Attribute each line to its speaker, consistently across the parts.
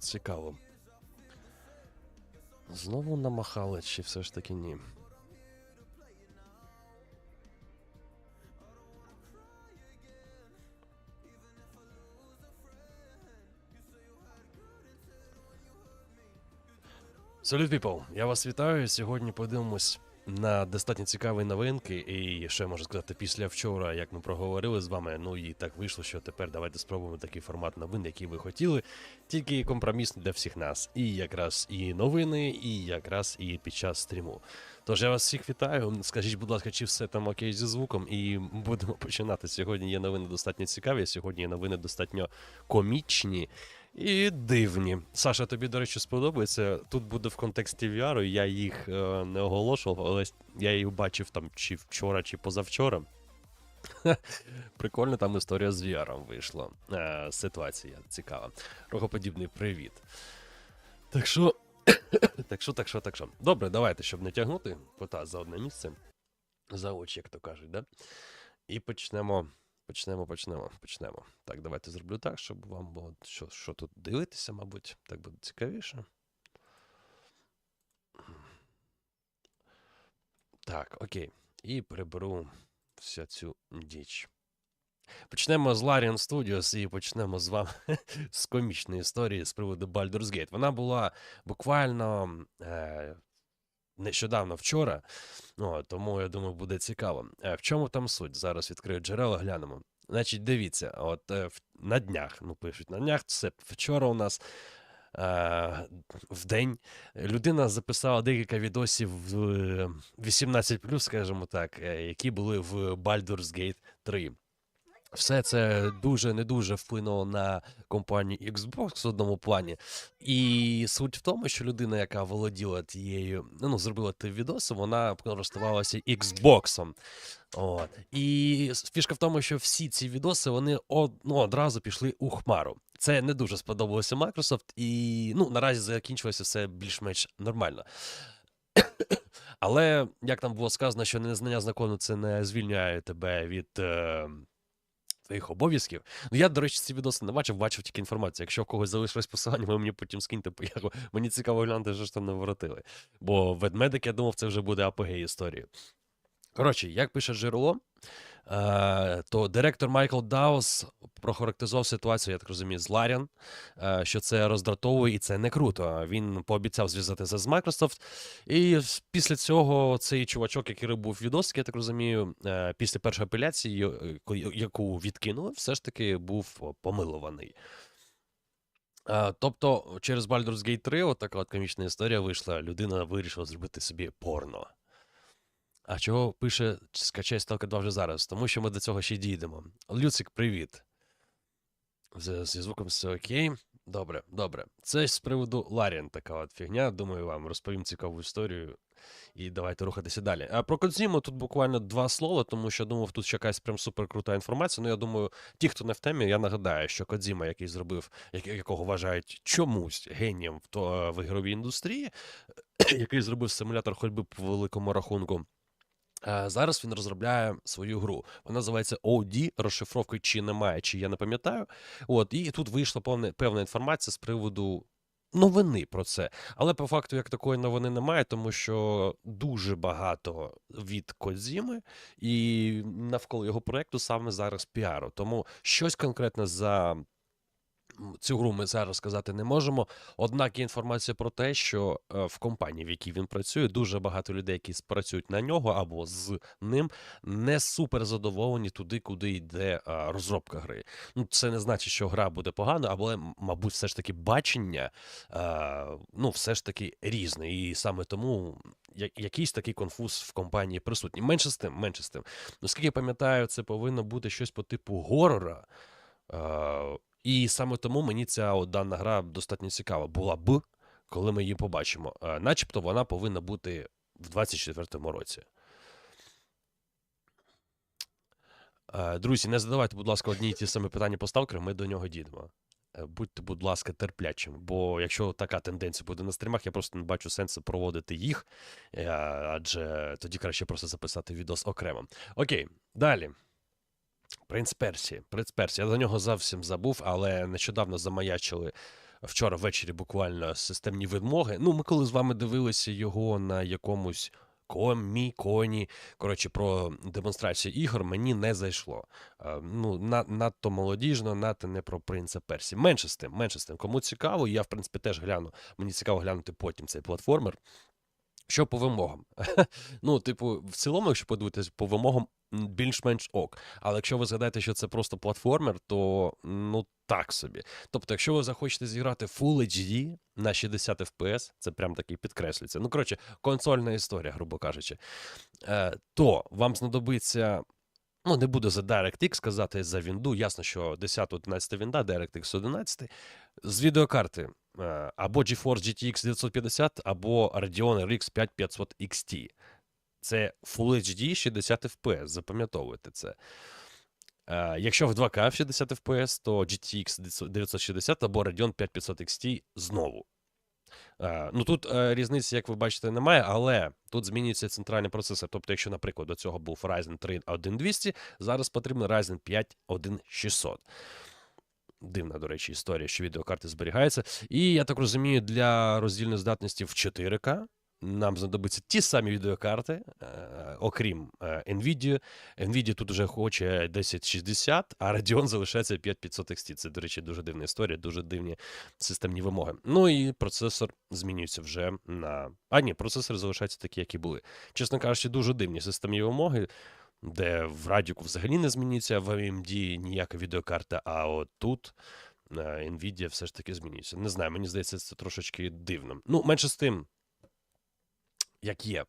Speaker 1: Цікаво. Знову намахали, чи все ж таки ні? Салют, people! Я вас вітаю. Сьогодні подивимось на достатньо цікаві новинки. І ще можу сказати, після вчора, як ми проговорили з вами, ну і так вийшло, що тепер давайте спробуємо такий формат новин, який ви хотіли, тільки компромісний для всіх нас. І якраз і новини, і якраз і під час стріму. Тож я вас всіх вітаю. Скажіть, будь ласка, чи все там окей зі звуком, і будемо починати. Сьогодні є новини достатньо цікаві, сьогодні є новини достатньо комічні. І дивні. Саша, тобі, до речі, сподобається. Тут буде в контексті VR, я їх е, не оголошував, але я їх бачив там чи вчора, чи позавчора. Прикольно, там історія з VR вийшла. Е, ситуація цікава. Рогоподібний привіт. Так що. так що, так що, так що. Добре, давайте, щоб не тягнути кота за одне місце. За очі, як то кажуть, да? І почнемо. Почнемо, почнемо, почнемо. Так, давайте зроблю так, щоб вам було що, що тут дивитися, мабуть, так буде цікавіше. Так, окей. І приберу всю цю діч. Почнемо з Larian Studios і почнемо з вами з комічної історії з приводу Baldur's Gate. Вона була буквально е, нещодавно вчора, ну, тому я думаю, буде цікаво. Е, в чому там суть? Зараз відкрию джерела, глянемо. Значить, дивіться, от е, на днях, ну пишуть на днях, це вчора у нас. е, В день людина записала декілька відосів в е, 18+, скажімо так, які були в Baldur's Gate 3. Все це дуже не дуже вплинуло на компанію Xbox в одному плані. І суть в тому, що людина, яка володіла тією, ну, зробила ті відоси, вона користувалася Xbox. От. І фішка в тому, що всі ці відоси вони од, ну, одразу пішли у хмару. Це не дуже сподобалося Microsoft, і ну, наразі закінчилося все більш-менш нормально. Але як там було сказано, що незнання закону це не звільняє тебе від. Е, Твоїх обов'язків. Ну я, до речі, ці відоси не бачив, бачив тільки інформацію. Якщо в когось залишилось посилання, ви мені потім скиньте, бо мені цікаво глянути, що ж там наворотили. Бо ведмедик, я думав, це вже буде апогей історії. Коротше, як пише джерело, то директор Майкл Даус прохарактеризував ситуацію, я так розумію, з Ларіан, е, що це роздратовує і це не круто. Він пообіцяв зв'язатися з Microsoft. І після цього цей чувачок, який робив відос, я так розумію, е, після першої апеляції, е, яку відкинули, все ж таки був помилований. Е, Тобто, через Baldur's Gate 3 от така от комічна історія вийшла. Людина вирішила зробити собі порно. А чого пише скачай Stalker 2 вже зараз? Тому що ми до цього ще дійдемо. Люцик, привіт. Зі звуком все окей. Добре, добре. Це з приводу Ларіан така от фігня. Думаю, вам розповім цікаву історію. І давайте рухатися далі. А про Кодзіму тут буквально два слова, тому що думав, тут ще якась прям супер крута інформація. Ну, я думаю, ті, хто не в темі, я нагадаю, що Кодзіма, який зробив, якого вважають чомусь генієм в, то, в ігровій індустрії, який зробив симулятор ходьби по великому рахунку. Е, Зараз він розробляє свою гру. Вона називається OD, розшифровки чи немає, чи я не пам'ятаю. От, і тут вийшла повне, певна інформація з приводу новини про це. Але по факту, як такої новини немає, тому що дуже багато від Кодзіми і навколо його проєкту саме зараз піару. Тому щось конкретне за. Цю гру ми зараз сказати не можемо. Однак є інформація про те, що е, в компанії, в якій він працює, дуже багато людей, які працюють на нього або з ним, не супер задоволені туди, куди йде е, розробка гри. Ну, це не значить, що гра буде погана, або, мабуть, все ж таки бачення, е, ну, все ж таки різне. І саме тому якийсь такий конфуз в компанії присутній. Менше з тим, менше з тим. Наскільки я пам'ятаю, це повинно бути щось по типу горора. І саме тому мені ця от дана гра достатньо цікава була б, коли ми її побачимо. Е, начебто вона повинна бути в 24-му році. Е, Друзі, не задавайте, будь ласка, одні й ті самі питання по сталкеру, ми до нього дійдемо. Е, Будьте, будь ласка, терплячими, бо якщо така тенденція буде на стрімах, я просто не бачу сенсу проводити їх, адже тоді краще просто записати відос окремо. Окей, далі. Принц Персії. Принц Персії. Я за нього зовсім забув, але нещодавно замаячили вчора ввечері буквально системні вимоги. Ну, ми коли з вами дивилися його на якомусь комі, коні, коротше, про демонстрацію ігор, мені не зайшло. Е, Ну, на, надто молодіжно, надто не про принца Персі. Менше з тим, менше з тим. Кому цікаво, я в принципі теж гляну. Мені цікаво глянути потім цей платформер. Що по вимогам? ну, типу, в цілому, якщо подивитися, по вимогам, більш-менш ок. Але якщо ви згадаєте, що це просто платформер, то ну так собі. Тобто, якщо ви захочете зіграти Full HD на 60 FPS, це прям таки підкреслюється. Ну, коротше, консольна історія, грубо кажучи, е, то вам знадобиться. Ну, не буду за DirectX сказати за Вінду. Ясно, що 10-11 Вінда, DirectX 11. З відеокарти е, або GeForce GTX 950, або Radeon RX 5500 XT. Це Full HD 60 FPS, запам'ятовуйте це. Е, Якщо в 2К в 60 FPS, то GTX 960 або Radeon 5500 XT знову. Е, Ну тут е, різниці, як ви бачите, немає, але тут змінюється центральний процесор. Тобто, якщо, наприклад, до цього був Ryzen 3 1200, зараз потрібен Ryzen 5 1600. Дивна, до речі, історія, що відеокарти зберігаються. І я так розумію, для роздільної здатності в 4К нам знадобиться ті самі відеокарти, е, окрім е, NVIDIA. NVIDIA тут вже хоче 1060, а Radeon залишається 5500 XT. Це, до речі, дуже дивна історія, дуже дивні системні вимоги. Ну і процесор змінюється вже на. А ні, процесори залишаються такі, які були. Чесно кажучи, дуже дивні системні вимоги. Де в радіку взагалі не змінюється, в AMD ніяка відеокарта, а от тут е, Nvidia все ж таки змінюється. Не знаю, мені здається, це трошечки дивно. Ну, менше з тим, як є.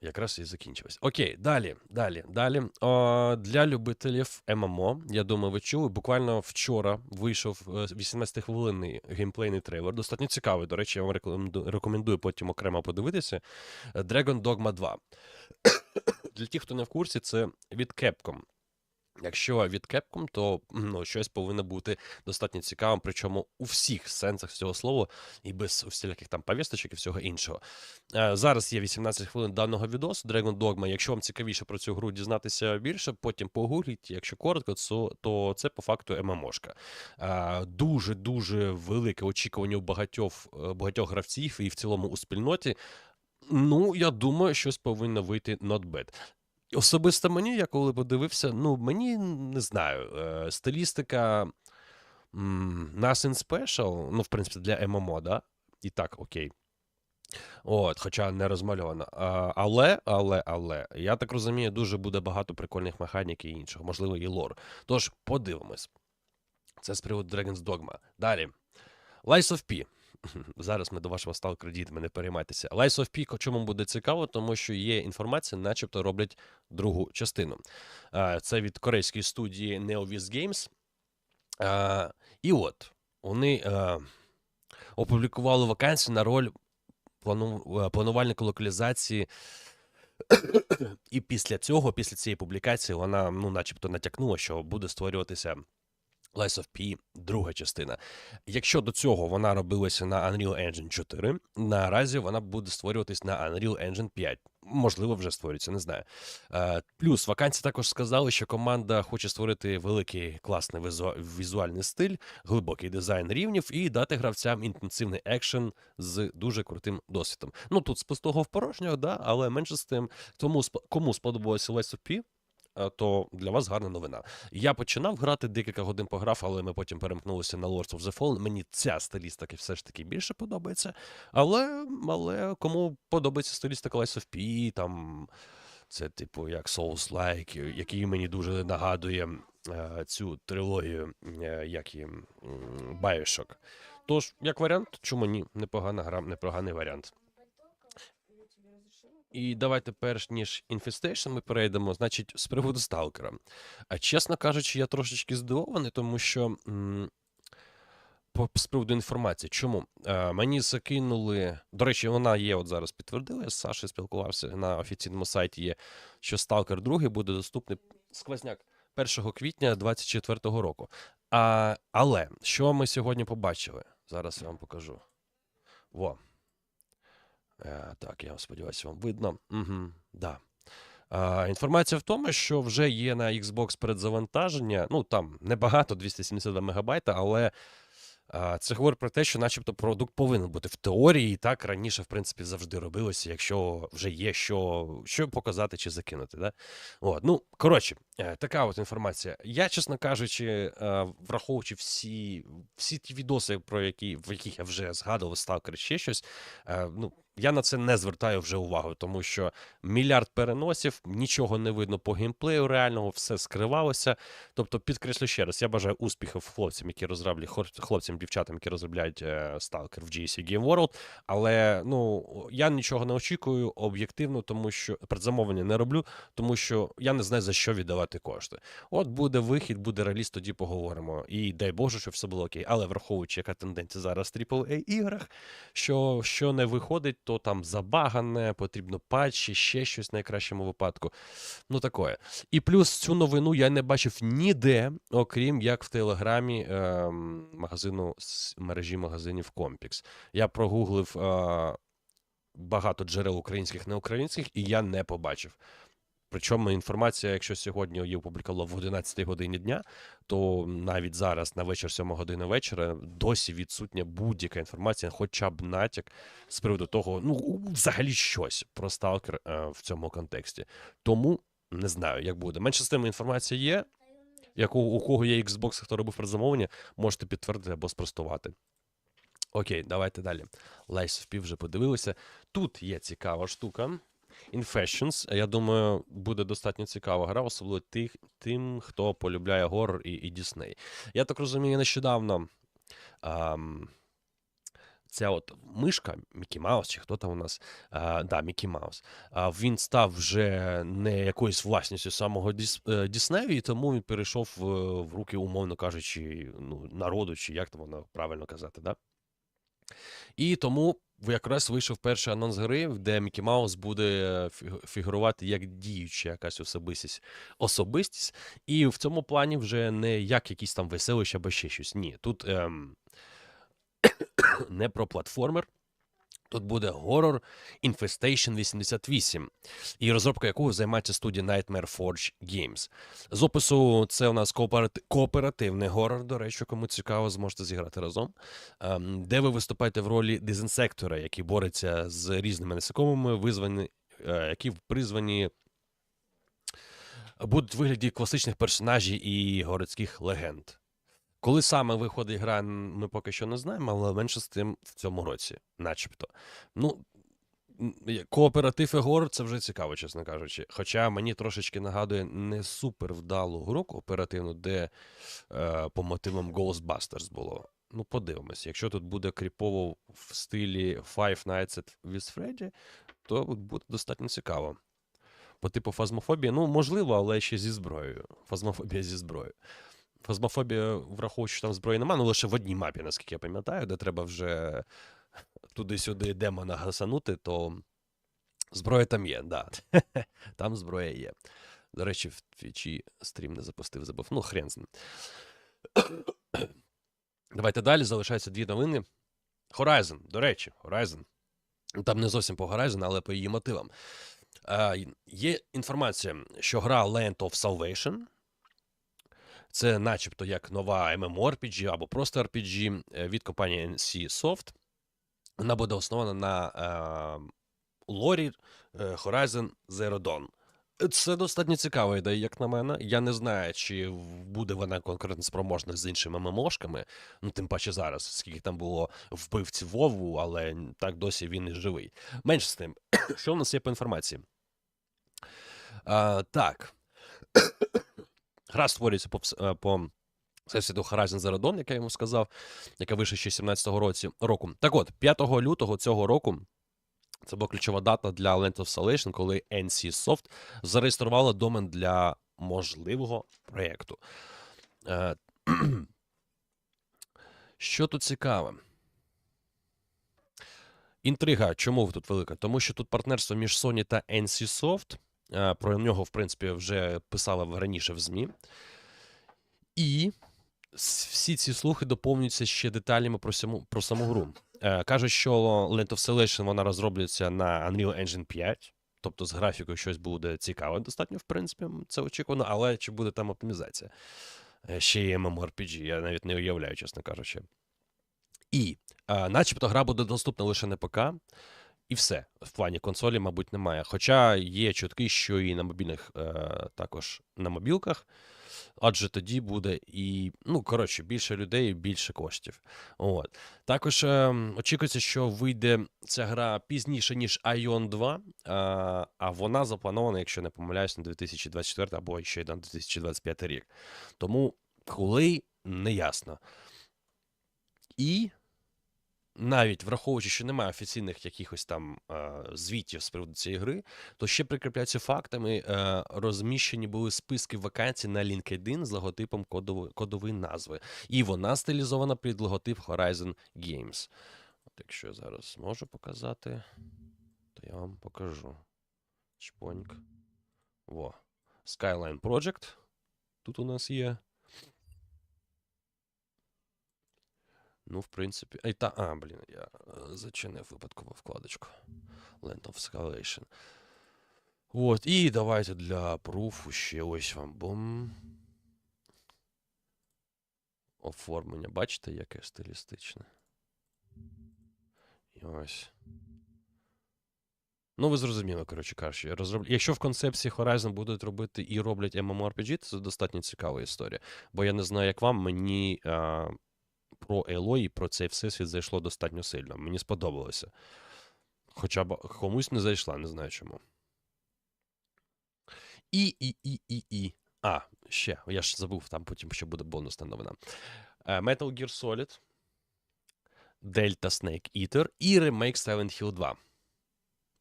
Speaker 1: Якраз і закінчилось. Окей, далі, далі, далі. О, для любителів ММО, я думаю, ви чули. Буквально вчора вийшов 18-хвилинний геймплейний трейлер. Достатньо цікавий. До речі, я вам рекомендую потім окремо подивитися. Dragon Dogma 2. Для тих, хто не в курсі, це від Capcom. Якщо від Capcom, то ну, щось повинно бути достатньо цікавим, причому у всіх сенсах цього слова, і без усіляких там повісточок і всього іншого. Е, зараз є 18 хвилин даного відосу Dragon Dogma. Якщо вам цікавіше про цю гру дізнатися більше, потім погугліть. Якщо коротко, то, то це по факту ММОшка. Е, Дуже дуже велике очікування у багатьох, е, багатьох гравців і в цілому у спільноті. Ну, я думаю, щось повинно вийти not bad. Особисто мені, я коли подивився, ну мені не знаю, е, стилістика м, Nothing Special, ну, в принципі, для ММО, да? І так, окей. От, хоча не розмальована. А, але, але, але, я так розумію, дуже буде багато прикольних механік і іншого, можливо, і лор. Тож, подивимось. Це з приводу Dragon's Dogma. Далі. Lies of P. Зараз ми до вашого сталкера дійдемо, не переймайтеся. Lies of P чому буде цікаво, тому що є інформація, начебто роблять другу частину. Це від корейської студії NeoVis Games. І от вони опублікували вакансію на роль планувальника локалізації. І після цього, після цієї публікації, вона, ну, начебто, натякнула, що буде створюватися Lies of P, друга частина. Якщо до цього вона робилася на Unreal Engine 4, наразі вона буде створюватись на Unreal Engine 5. Можливо, вже створюється, не знаю. Е, плюс вакансії також сказали, що команда хоче створити великий класний візу- візуальний стиль, глибокий дизайн рівнів і дати гравцям інтенсивний екшен з дуже крутим досвідом. Ну тут з пустого в порожнього, да, але менше з тим, тому кому сподобалося Lies of P, то для вас гарна новина. Я починав грати декілька годин пограв, але ми потім перемкнулися на Lords of the Fallen. Мені ця стилістика все ж таки більше подобається. Але, але кому подобається стилістика Lies of P, там це, типу, як Souls-like, який мені дуже нагадує е, цю трилогію, е, як і Bioshock. Тож, як варіант, чому ні? Непогана гра, непоганий варіант. І давайте, перш ніж Infestation ми перейдемо, значить, з приводу Сталкера. А чесно кажучи, я трошечки здивований, тому що м, по, з приводу інформації. Чому? Е, мені закинули. До речі, вона є, от зараз підтвердила, я з Сашею спілкувався на офіційному сайті є, що Сталкер 2 буде доступний сквозняк 1 квітня 2024 року. А, але що ми сьогодні побачили? Зараз я вам покажу. Во. Е, так, я сподіваюся, вам видно. Угу, да. А, інформація в тому, що вже є на Xbox передзавантаження. Ну там небагато 272 мегабайта, але а, це говорить про те, що, начебто, продукт повинен бути в теорії, і так раніше, в принципі, завжди робилося, якщо вже є що, що показати чи закинути. Да? От, ну, коротше, е, така от інформація. Я, чесно кажучи, е, враховуючи всі, всі ті відоси, про які, в яких я вже згадував, Stalker, ще щось, е, ну, я на це не звертаю вже увагу, тому що мільярд переносів, нічого не видно по геймплею реального, все скривалося. Тобто, підкреслю ще раз, я бажаю успіхів хлопцям, які розроблять, хлопцям, дівчатам, які розробляють Stalker в GSC Game World. Але ну я нічого не очікую об'єктивно, тому що предзамовлення не роблю, тому що я не знаю за що віддавати кошти. От буде вихід, буде реліз, тоді поговоримо. І дай Боже, щоб все було окей. Але враховуючи, яка тенденція зараз в AAA іграх, що, що не виходить, то там забагане, потрібно патчі, ще щось в найкращому випадку. Ну такое. І плюс цю новину я не бачив ніде, окрім як в телеграмі е, магазину мережі магазинів Компікс. Я прогуглив е, багато джерел українських, неукраїнських, і я не побачив. Причому інформація, якщо сьогодні її опублікувала в 11 годині дня, то навіть зараз, на вечір 7 години вечора, досі відсутня будь-яка інформація, хоча б натяк з приводу того, ну взагалі щось про сталкер е, в цьому контексті. Тому не знаю, як буде. Менше з тим інформація є. Яку у кого є Xbox, хто робив предзамовлення, можете підтвердити або спростувати. Окей, давайте далі. Of P вже подивилися. Тут є цікава штука. Infections, я думаю, буде достатньо цікава гра, особливо тих, тим, хто полюбляє горор і, і Дісней. Я так розумію, нещодавно ам, ця от мишка, Мікі Маус, чи хто там у нас, а, да, Мікі Маус, а, він став вже не якоюсь власністю самого Діс, е, Діснею, і тому він перейшов в, в руки, умовно кажучи, ну, народу, чи як там воно правильно казати, да? І тому якраз вийшов перший анонс гри, де Мікі Маус буде фігурувати як діюча якась особистість, особистість. І в цьому плані вже не як якісь там веселище або ще щось. Ні, тут ем, не про платформер. Тут буде горор Infestation 88, і розробка якого займається студія Nightmare Forge Games. З опису це у нас кооперати- кооперативний горор, до речі, кому цікаво, зможете зіграти разом, ем, де ви виступаєте в ролі дезінсектора, який бореться з різними насекомими, визвані, е, які призвані будуть в вигляді класичних персонажів і городських легенд. Коли саме виходить гра, ми поки що не знаємо, але менше з тим в цьому році, начебто. Ну, кооператив і гор це вже цікаво, чесно кажучи. Хоча мені трошечки нагадує не супер вдалу гру кооперативну, де е, по мотивам Ghostbusters було. Ну, подивимось. Якщо тут буде кріпово в стилі Five Nights at with Freddy, то буде достатньо цікаво. По типу фазмофобія, ну, можливо, але ще зі зброєю. Фазмофобія зі зброєю. Фазмофобія, враховуючи, що там зброї нема, ну лише в одній мапі, наскільки я пам'ятаю, де треба вже туди-сюди демона гасанути, то зброя там є, да. Там зброя є. До речі, в твічі стрім не запустив, забув. Ну, хрен з ним. Давайте далі. Залишаються дві новини. Horizon, до речі, Horizon. Там не зовсім по Horizon, але по її мотивам. Е, є інформація, що гра Land of Salvation. Це начебто як нова MMORPG або просто RPG е, від компанії NC Soft. Вона буде основана на е, лорі е, Horizon Zero Dawn. Це достатньо цікава ідея, як на мене. Я не знаю, чи буде вона конкурентно спроможна з іншими ММОшками. Ну, тим паче зараз, скільки там було вбивці Вову, але так досі він і живий. Менше з тим, що в нас є по інформації? А, так. Гра створюється по, е, по всесвіту Horizon Zero Dawn, як я йому сказав, яка вийшла ще 17-го році, року. Так от, 5 лютого цього року це була ключова дата для Land of Salvation, коли NC Soft зареєструвала домен для можливого проєкту. Е, Що тут цікаве? Інтрига, чому тут велика? Тому що тут партнерство між Sony та NC Soft. Е, Про нього, в принципі, вже писали раніше в ЗМІ. І всі ці слухи доповнюються ще деталями про, саму, про саму гру. Е, кажуть, що Land of Salvation вона розроблюється на Unreal Engine 5. Тобто з графікою щось буде цікаве, достатньо, в принципі, це очікувано, але чи буде там оптимізація? Е, Ще є MMORPG, я навіть не уявляю, чесно кажучи. І, начебто, гра буде доступна лише на ПК, і все. В плані консолі, мабуть, немає. Хоча є чутки, що і на мобільних, е, також на мобілках, адже тоді буде і, ну, коротше, більше людей, більше коштів. От. Також е, очікується, що вийде ця гра пізніше, ніж Ion 2, е, а вона запланована, якщо не помиляюсь, на 2024 або ще й на 2025 рік. Тому коли не ясно. І навіть враховуючи, що немає офіційних якихось там е, звітів з приводу цієї гри, то ще прикріпляються фактами. Е, розміщені були списки вакансій на LinkedIn з логотипом кодової, кодової назви. І вона стилізована під логотип Horizon Games. От якщо я зараз можу показати, то я вам покажу. Чпоньк. Во. Skyline Project. Тут у нас є. Ну, в принципі. А, та, а, блін, я е, зачинив випадково вкладочку. Land of Escalation. От, і давайте для пруфу ще ось вам бум. Оформлення. Бачите, яке стилістичне. І ось. Ну, ви зрозуміли, коротше кажучи. Розроб... Якщо в концепції Horizon будуть робити і роблять MMORPG, це достатньо цікава історія. Бо я не знаю, як вам, мені а, про Елой і про цей всесвіт зайшло достатньо сильно. Мені сподобалося. Хоча б комусь не зайшла, не знаю чому. І, і, і, і, і. А, ще, я ж забув, там потім ще буде бонусна новина. Е, Metal Gear Solid, Delta Snake Eater і ремейк Silent Hill 2.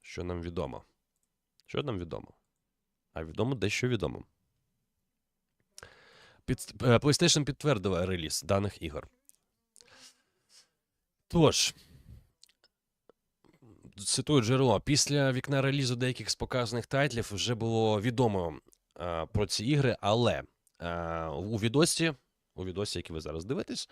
Speaker 1: Що нам відомо? Що нам відомо? А відомо дещо відомо. Е, PlayStation підтвердила реліз даних ігор. Тож, цитую джерело, після вікна релізу деяких з показаних тайтлів вже було відомо е, про ці ігри, але е, у відосі, у відосі, який ви зараз дивитесь,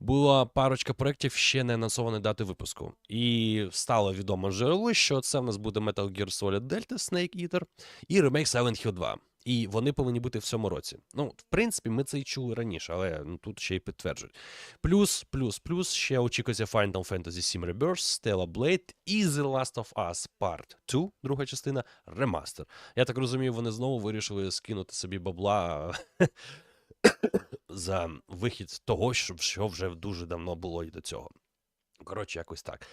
Speaker 1: була парочка проєктів ще не анонсованої дати випуску. І стало відомо джерело, що це в нас буде Metal Gear Solid Delta Snake Eater і ремейк Silent Hill 2. І вони повинні бути в цьому році. Ну, в принципі, ми це і чули раніше, але ну, тут ще й підтверджують. Плюс, плюс, плюс ще очікується Final Fantasy VII Rebirth, Stella Blade і The Last of Us Part 2, друга частина, ремастер. Я так розумію, вони знову вирішили скинути собі бабла за вихід того, що вже дуже давно було і до цього. Коротше, якось так.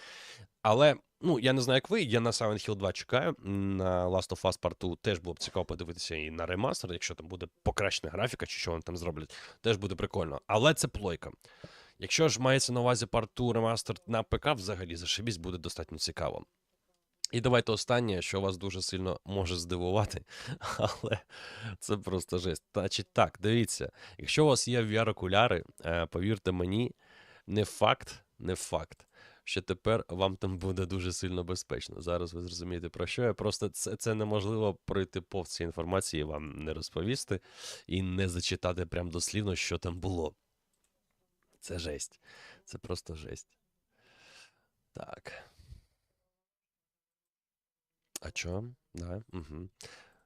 Speaker 1: Але, ну, я не знаю, як ви. Я на Silent Hill 2 чекаю. На Last of Us Part 2 теж було б цікаво подивитися і на ремастер, якщо там буде покращена графіка, чи що вони там зроблять, теж буде прикольно. Але це плойка. Якщо ж мається на увазі Part 2 ремастер на ПК, взагалі зашибісь, буде достатньо цікаво. І давайте останнє, що вас дуже сильно може здивувати, але це просто жесть. Значить, так, дивіться, якщо у вас є VR-окуляри, е, повірте мені, не факт, не факт, що тепер вам там буде дуже сильно безпечно. Зараз ви зрозумієте про що я. Просто це, це неможливо пройти повз цієї інформації, вам не розповісти і не зачитати прям дослівно, що там було. Це жесть. Це просто жесть. Так. А чо? Да. Угу.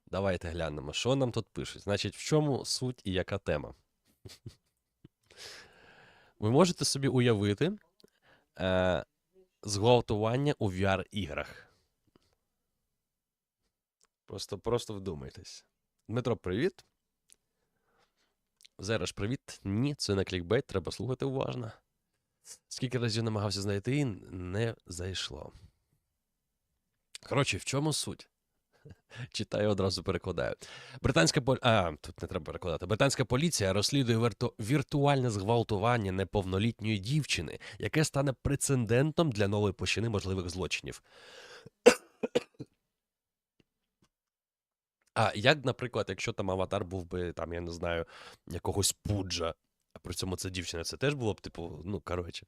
Speaker 1: Давайте глянемо, що нам тут пишуть. Значить, в чому суть і яка тема? Ви можете собі уявити е, зґвалтування у VR-іграх. Просто, просто вдумайтесь. Дмитро, привіт. Зараз привіт. Ні, це не клікбейт, треба слухати уважно. Скільки разів намагався знайти, не зайшло. Коротше, в чому суть? Читаю одразу перекладаю. Британська полі... А, тут не треба перекладати. Британська поліція розслідує вірту... віртуальне зґвалтування неповнолітньої дівчини, яке стане прецедентом для нової площини можливих злочинів. А як, наприклад, якщо там аватар був би, там, я не знаю, якогось пуджа, а при цьому це дівчина, це теж було б, типу, ну, коротше.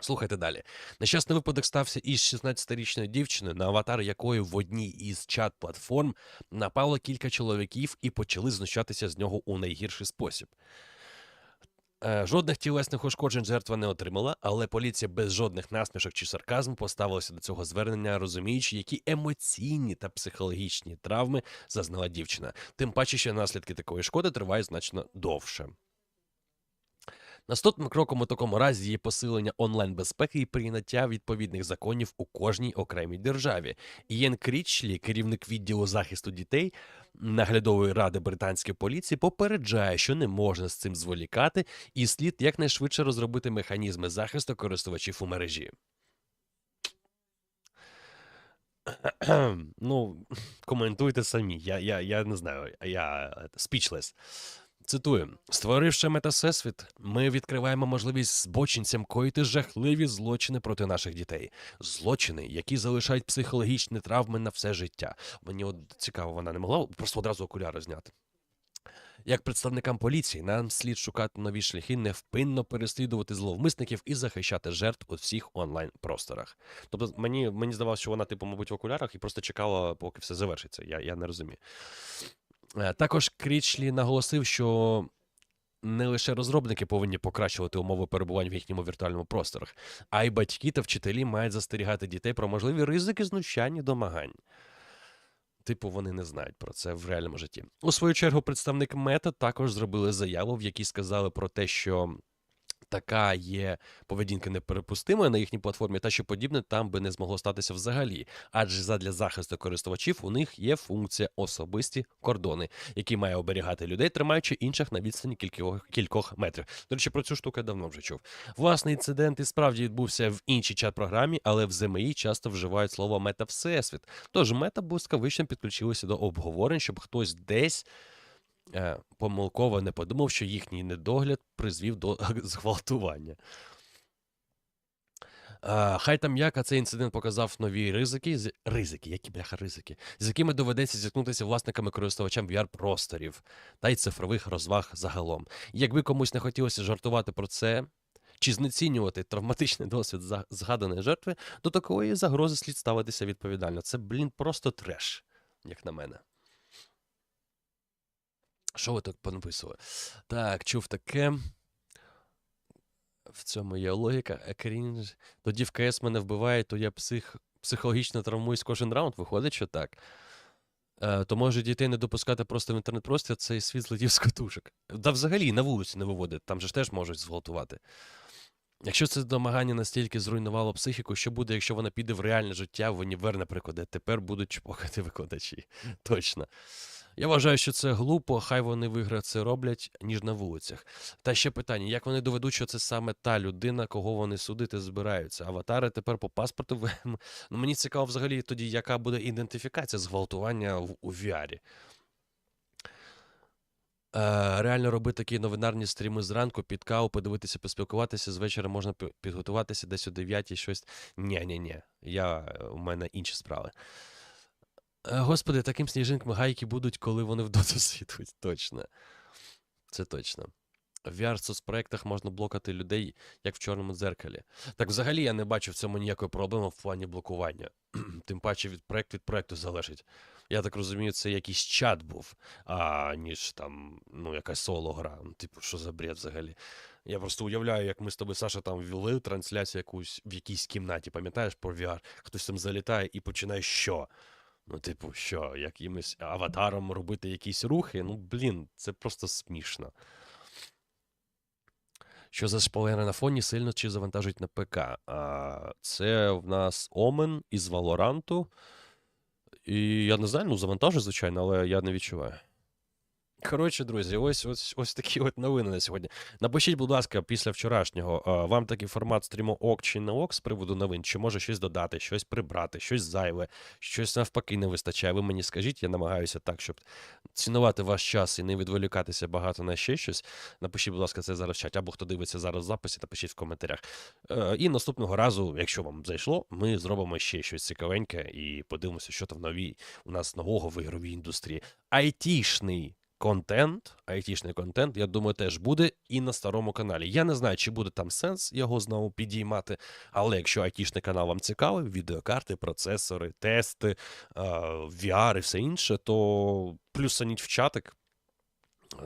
Speaker 1: Слухайте далі. Нещасний випадок стався із 16-річною дівчиною, на аватар якої в одній із чат-платформ напало кілька чоловіків і почали знущатися з нього у найгірший спосіб. Е, Жодних тілесних ушкоджень жертва не отримала, але поліція без жодних насмішок чи сарказму поставилася до цього звернення, розуміючи, які емоційні та психологічні травми зазнала дівчина. Тим паче, що наслідки такої шкоди тривають значно довше. Наступним кроком у такому разі є посилення онлайн-безпеки і прийняття відповідних законів у кожній окремій державі. Ієн Крічлі, керівник відділу захисту дітей наглядової ради британської поліції, попереджає, що не можна з цим зволікати, і слід якнайшвидше розробити механізми захисту користувачів у мережі. ну, коментуйте самі. Я, я, я не знаю, я speechless. Цитую: створивши метасесвіт, ми відкриваємо можливість збочинцям коїти жахливі злочини проти наших дітей. Злочини, які залишають психологічні травми на все життя. Мені от цікаво, вона не могла просто одразу окуляри зняти. Як представникам поліції, нам слід шукати нові шляхи, невпинно переслідувати зловмисників і захищати жертв у всіх онлайн-просторах. Тобто, мені, мені здавалося, що вона, типу, мабуть, в окулярах і просто чекала, поки все завершиться. Я, я не розумію. Е, Також Крічлі наголосив, що не лише розробники повинні покращувати умови перебування в їхньому віртуальному просторах, а й батьки та вчителі мають застерігати дітей про можливі ризики знущань і домагань. Типу, вони не знають про це в реальному житті. У свою чергу, представник Мета також зробили заяву, в якій сказали про те, що така є поведінка неприпустимою на їхній платформі, та що подібне там би не змогло статися взагалі. Адже задля захисту користувачів у них є функція особисті кордони, які має оберігати людей, тримаючи інших на відстані кількох, кількох метрів. До речі, про цю штуку я давно вже чув. Власний інцидент і справді відбувся в іншій чат-програмі, але в ЗМІ часто вживають слово мета всесвіт. Тож мета блискавично підключилася до обговорень, щоб хтось десь. Е, Помилково не подумав, що їхній недогляд призвів до зґвалтування. Хай там як, а цей інцидент показав нові ризики, ризики, які бляха ризики, з якими доведеться зіткнутися власниками користувачам VR-просторів та й цифрових розваг загалом. Якби комусь не хотілося жартувати про це чи знецінювати травматичний досвід згаданої жертви, до такої загрози слід ставитися відповідально. Це, блін, просто треш, як на мене. Що ви тут понаписували? Так, чув таке. В цьому є логіка. Е, крінж. Тоді в КС мене вбиває, то я псих... психологічно травмуюсь кожен раунд. Виходить, що так. Е, то може дітей не допускати просто в інтернет-простір, цей світ злетів з катушок. Та взагалі на вулиці не виводить, там же ж теж можуть зґвалтувати. Якщо це домагання настільки зруйнувало психіку, що буде, якщо вона піде в реальне життя, в універ, наприклад, тепер будуть чпокати викладачі. Точно. Я вважаю, що це глупо, хай вони в іграх це роблять, ніж на вулицях. Та ще питання: як вони доведуть, що це саме та людина, кого вони судити збираються? Аватари тепер по паспорту. Ну, мені цікаво взагалі тоді, яка буде ідентифікація зґвалтування в, у VR. Е, реально робити такі новинарні стріми зранку, під каву, подивитися, поспілкуватися. З вечора можна підготуватися десь о 9 щось. Ні, ні, ні. Я, у мене інші справи. Е, Господи, таким сніжинками гайки будуть, коли вони в доту світуть. Точно. Це точно. В VR соцпроектах можна блокати людей, як в чорному дзеркалі. Так взагалі я не бачу в цьому ніякої проблеми в плані блокування. Тим паче від проект від проекту залежить. Я так розумію, це якийсь чат був, а ніж там, ну, якась соло-гра. Ну, Типу, що за бред взагалі? Я просто уявляю, як ми з тобою, Саша, там ввели трансляцію якусь в якійсь кімнаті, пам'ятаєш про VR, хтось там залітає і починає що? Ну, типу, що, якимось аватаром робити якісь рухи? Ну, блін, це просто смішно. Що за шпалери на фоні сильно чи завантажують на ПК? А, це в нас Омен із Валоранту. І я не знаю, ну завантажує, звичайно, але я не відчуваю. Коротше, друзі, ось, ось, ось такі от новини на сьогодні. Напишіть, будь ласка, після вчорашнього, вам такий формат стріму ок чи не ок з приводу новин, чи може щось додати, щось прибрати, щось зайве, щось навпаки не вистачає. Ви мені скажіть, я намагаюся так, щоб цінувати ваш час і не відволікатися багато на ще щось. Напишіть, будь ласка, це зараз в чаті, або хто дивиться зараз в записі, напишіть в коментарях. Е, і наступного разу, якщо вам зайшло, ми зробимо ще щось цікавеньке і подивимося, що там нові у нас нового в ігровій індустрії. Айтішний контент, айтішний контент, я думаю, теж буде і на старому каналі. Я не знаю, чи буде там сенс його знову підіймати, але якщо айтішний канал вам цікавий, відеокарти, процесори, тести, е, VR і все інше, то плюсаніть в чатик.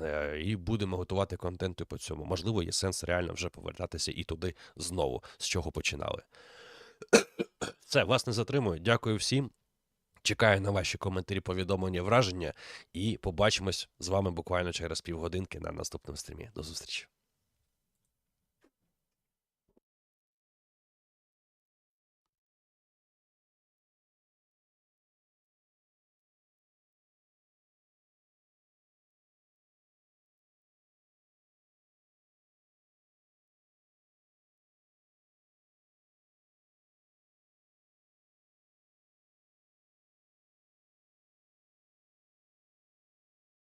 Speaker 1: Е, І будемо готувати контент і по цьому. Можливо, є сенс реально вже повертатися і туди знову, з чого починали. Все, вас не затримую. Дякую всім. Чекаю на ваші коментарі, повідомлення, враження, і побачимось з вами буквально через півгодинки на наступному стрімі. До зустрічі.